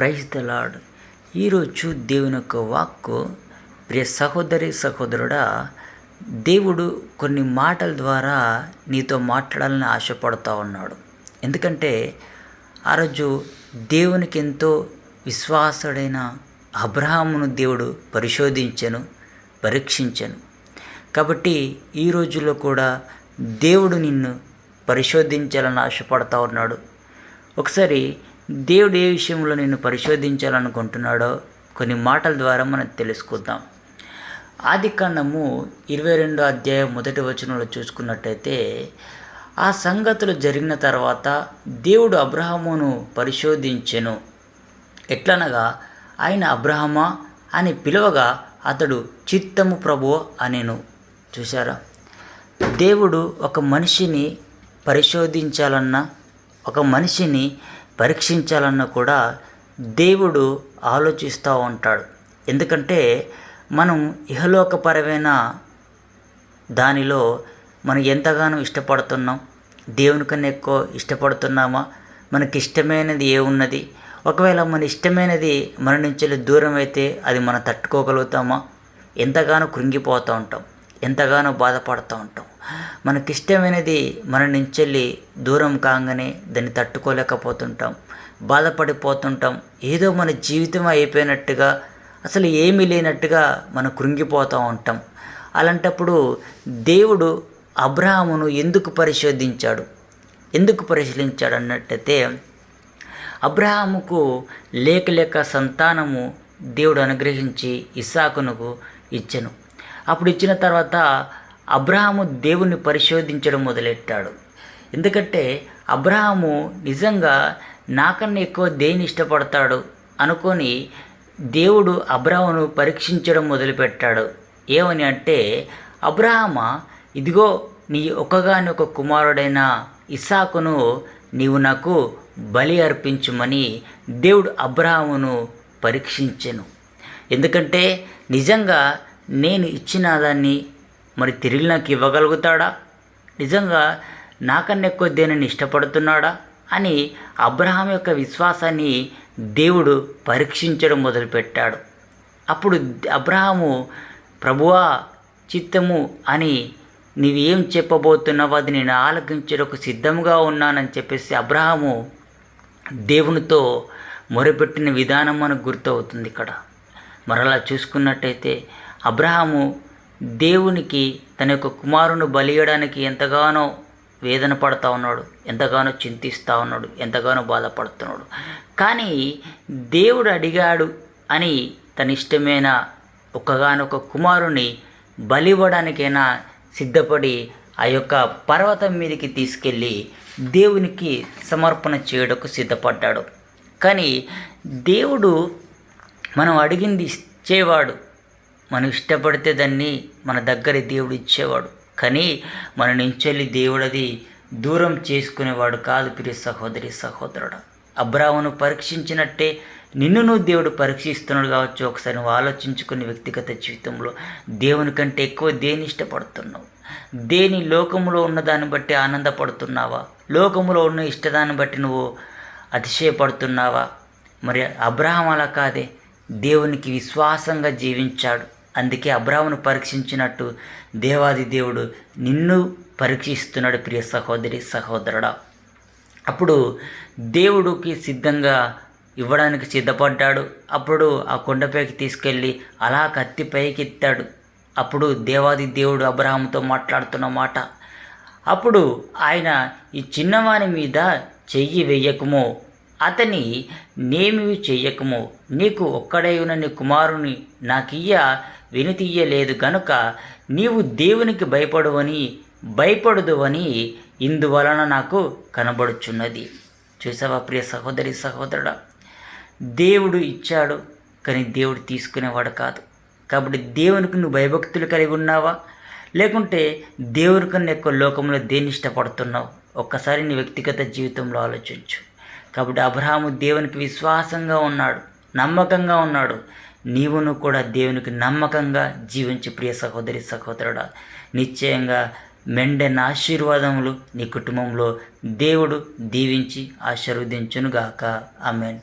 Praise the lord ఈరోజు దేవుని యొక్క వాక్కు ప్రియ సహోదరి సహోదరుడా దేవుడు కొన్ని మాటల ద్వారా నీతో మాట్లాడాలని ఆశపడుతూ ఉన్నాడు. ఎందుకంటే ఆ రోజు దేవునికి ఎంతో విశ్వాసుడైన అబ్రహామును దేవుడు పరిశోధించను పరీక్షించను. కాబట్టి ఈ రోజుల్లో కూడా దేవుడు నిన్ను పరిశోధించాలని ఆశపడతా ఉన్నాడు. ఒకసారి దేవుడు ఏ విషయంలో నిన్ను పరిశోధించాలనుకుంటున్నాడో కొన్ని మాటల ద్వారా మనం తెలుసుకుందాం. ఆది కాండము ఇరవై రెండో అధ్యాయం మొదటి వచనంలో చూసుకున్నట్టయితే ఆ సంగతులు జరిగిన తర్వాత దేవుడు అబ్రహామును పరిశోధించెను. ఎట్లనగా ఆయన అబ్రహమా అని పిలవగా అతడు చిత్తము ప్రభు అనేను. చూసారా దేవుడు ఒక మనిషిని పరిశోధించాలన్నా ఒక మనిషిని పరీక్షించాలన్నా కూడా దేవుడు ఆలోచిస్తూ ఉంటాడు. ఎందుకంటే మనం ఇహలోకపరమైన దానిలో మనం ఎంతగానో ఇష్టపడుతున్నాం. దేవుని కన్నా ఎక్కువ ఇష్టపడుతున్నామా? మనకి ఇష్టమైనది ఏ ఉన్నది? ఒకవేళ మన ఇష్టమైనది మన నుంచి దూరం అయితే అది మనం తట్టుకోగలుగుతామా? ఎంతగానో కృంగిపోతూ ఉంటాం. ఎంతగానో బాధపడుతూ ఉంటాం. మనకిష్టమైనది మన నుంచి దూరం కాగానే దాన్ని తట్టుకోలేకపోతుంటాం. బాధపడిపోతుంటాం. ఏదో మన జీవితం అయిపోయినట్టుగా అసలు ఏమీ లేనట్టుగా మనం కృంగిపోతూ ఉంటాం. అలాంటప్పుడు దేవుడు అబ్రహామును ఎందుకు పరిశోధించాడు? ఎందుకు పరిశీలించాడు అన్నట్టయితే అబ్రహాముకు లేక లేక సంతానము దేవుడు అనుగ్రహించి ఇస్సాకునకు ఇచ్చను. అప్పుడు ఇచ్చిన తర్వాత అబ్రహాము దేవుణ్ణి పరిశోధించడం మొదలెట్టాడు. ఎందుకంటే అబ్రహాము నిజంగా నాకన్నా ఎక్కువ దేని ఇష్టపడతాడు అనుకొని దేవుడు అబ్రహామును పరీక్షించడం మొదలుపెట్టాడు. ఏమని అంటే అబ్రహామ ఇదిగో నీ ఒకగాని ఒక కుమారుడైన ఇసాకును నీవు నాకు బలి అర్పించుమని దేవుడు అబ్రహామును పరీక్షించెను. ఎందుకంటే నిజంగా నేను ఇచ్చిన దాన్ని మరి తిరిగి నాకు ఇవ్వగలుగుతాడా? నిజంగా నాకన్నా ఎక్కువ దేనిని ఇష్టపడుతున్నాడా? అని అబ్రహాం యొక్క విశ్వాసాన్ని దేవుడు పరీక్షించడం మొదలుపెట్టాడు. అప్పుడు అబ్రహాము ప్రభువా చిత్తము అని నీవేం చెప్పబోతున్నావో అది నేను ఆలకించడానికి సిద్ధంగా ఉన్నానని చెప్పేసి అబ్రహాము దేవునితో మొరపెట్టిన విధానం మనకు గుర్తవుతుంది ఇక్కడ. మరలా చూసుకున్నట్టయితే అబ్రహాము దేవునికి తన యొక్క కుమారుని బలియడానికి ఎంతగానో వేదన పడతా ఉన్నాడు ఎంతగానో చింతిస్తూ ఉన్నాడు ఎంతగానో బాధపడుతున్నాడు. కానీ దేవుడు అడిగాడు అని తన ఇష్టమైన ఒకగానొక కుమారుని బలివ్వడానికైనా సిద్ధపడి ఆ యొక్క పర్వతం మీదకి తీసుకెళ్ళి దేవునికి సమర్పణ చేయడకు సిద్ధపడ్డాడు. కానీ దేవుడు మనం అడిగింది ఇచ్చేవాడు మనం ఇష్టపడితే దాన్ని మన దగ్గర దేవుడు ఇచ్చేవాడు. కానీ మన నుంచెల్లి దేవుడు అది దూరం చేసుకునేవాడు కాదు ప్రియ సహోదరి సహోదరుడు. అబ్రాహ్మను పరీక్షించినట్టే నిన్ను నువ్వు దేవుడు పరీక్షిస్తున్నాడు కావచ్చు. ఒకసారి నువ్వు ఆలోచించుకుని వ్యక్తిగత జీవితంలో దేవుని కంటే ఎక్కువ దేని ఇష్టపడుతున్నావు? దేని లోకములో ఉన్న దాన్ని బట్టి ఆనందపడుతున్నావా? లోకములో ఉన్న ఇష్టదాన్ని బట్టి నువ్వు అతిశయపడుతున్నావా? మరి అబ్రహం అలా కాదే. దేవునికి విశ్వాసంగా జీవించాడు. అందుకే అబ్రామును పరీక్షించినట్టు దేవాది దేవుడు నిన్ను పరీక్షిస్తున్నాడు ప్రియ సహోదరి సహోదరుడా. అప్పుడు దేవుడికి సిద్ధంగా ఇవ్వడానికి సిద్ధపడ్డాడు. అప్పుడు ఆ కొండపైకి తీసుకెళ్ళి అలా కత్తి పైకి ఎత్తాడు అప్పుడు దేవాది దేవుడు అబ్రహాముతో మాట్లాడుతున్న మాట అప్పుడు ఆయన ఈ చిన్నవాని మీద చెయ్యి వెయ్యకము అతని నేమి చెయ్యకము నీకు ఒక్కడై నీ కుమారుని నాకియ్య వినితీయలేదు గనుక నీవు దేవునికి భయపడువని భయపడదువని ఇందువలన నాకు కనబడుచున్నది. చూసావా ప్రియ సహోదరి సహోదరుడా? దేవుడు ఇచ్చాడు కానీ దేవుడు తీసుకునేవాడు కాదు. కాబట్టి దేవునికి నువ్వు భయభక్తులు కలిగి ఉన్నావా? లేకుంటే దేవుడి కన్నా ఎక్కువ లోకంలో దేన్ని ఇష్టపడుతున్నావు? ఒక్కసారి నీ వ్యక్తిగత జీవితంలో ఆలోచించు. కాబట్టి అబ్రహాము దేవునికి విశ్వాసంగా ఉన్నాడు నమ్మకంగా ఉన్నాడు. నీవును కూడా దేవునికి నమ్మకంగా జీవించి ప్రియ సహోదరి సహోదరుడా. నిశ్చయంగా మెండెన్ ఆశీర్వాదములు నీ కుటుంబంలో దేవుడు దీవించి ఆశీర్వదించునుగాక. ఆమెన్.